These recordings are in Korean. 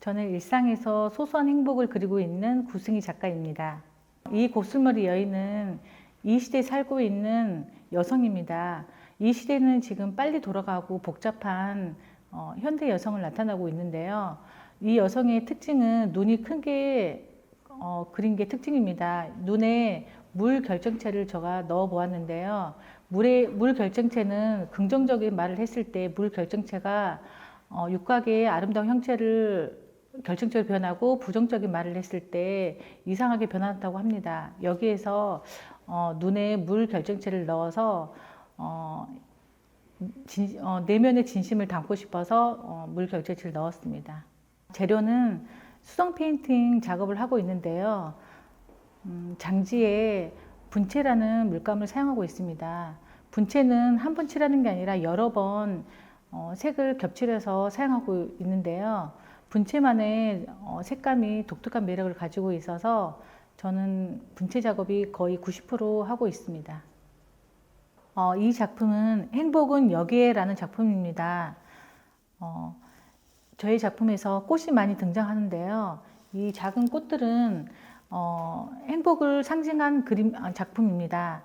저는 일상에서 소소한 행복을 그리고 있는 구승희 작가입니다. 이 고슬머리 여인은 이 시대에 살고 있는 여성입니다. 이 시대는 지금 빨리 돌아가고 복잡한 어, 현대 여성을 나타나고 있는데요. 이 여성의 특징은 눈이 큰게 어, 그린 게 특징입니다. 눈에 물 결정체를 제가 넣어 보았는데요. 물의 물 결정체는 긍정적인 말을 했을 때 물 결정체가 어, 육각의 아름다운 형체를 결정적으로 변하고 부정적인 말을 했을 때 이상하게 변한다고 합니다. 여기에서 어, 눈에 물 결정체를 넣어서 어, 진, 어, 내면의 진심을 담고 싶어서 어, 물 결정체를 넣었습니다. 재료는 수성 페인팅 작업을 하고 있는데요. 음, 장지에 분체라는 물감을 사용하고 있습니다. 분체는 한 번 칠하는 게 아니라 여러 번 어, 색을 겹칠해서 사용하고 있는데요. 분체만의 어, 색감이 독특한 매력을 가지고 있어서 저는 분체 작업이 거의 90% 하고 있습니다. 어, 이 작품은 행복은 여기에라는 작품입니다. 어, 저희 작품에서 꽃이 많이 등장하는데요. 이 작은 꽃들은 어, 행복을 상징한 그림 아, 작품입니다.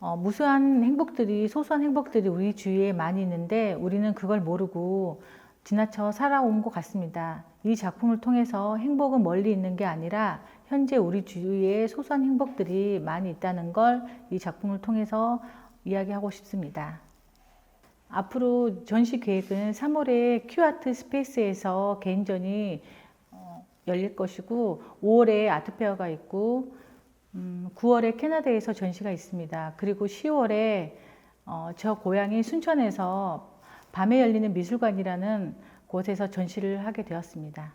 어, 무수한 행복들이 소소한 행복들이 우리 주위에 많이 있는데 우리는 그걸 모르고 지나쳐 살아온 것 같습니다. 이 작품을 통해서 행복은 멀리 있는 게 아니라 현재 우리 주위에 소소한 행복들이 많이 있다는 걸 이 작품을 통해서 이야기하고 싶습니다. 앞으로 전시 계획은 3월에 큐아트 스페이스에서 개인전이 어, 열릴 것이고 5월에 아트페어가 있고 음, 9월에 캐나다에서 전시가 있습니다. 그리고 10월에 어, 저 고향인 순천에서 밤에 열리는 미술관이라는 곳에서 전시를 하게 되었습니다.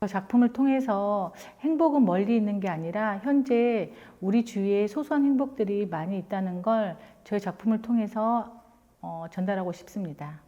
저 작품을 통해서 행복은 멀리 있는 게 아니라 현재 우리 주위에 소소한 행복들이 많이 있다는 걸 저희 작품을 통해서 어, 전달하고 싶습니다.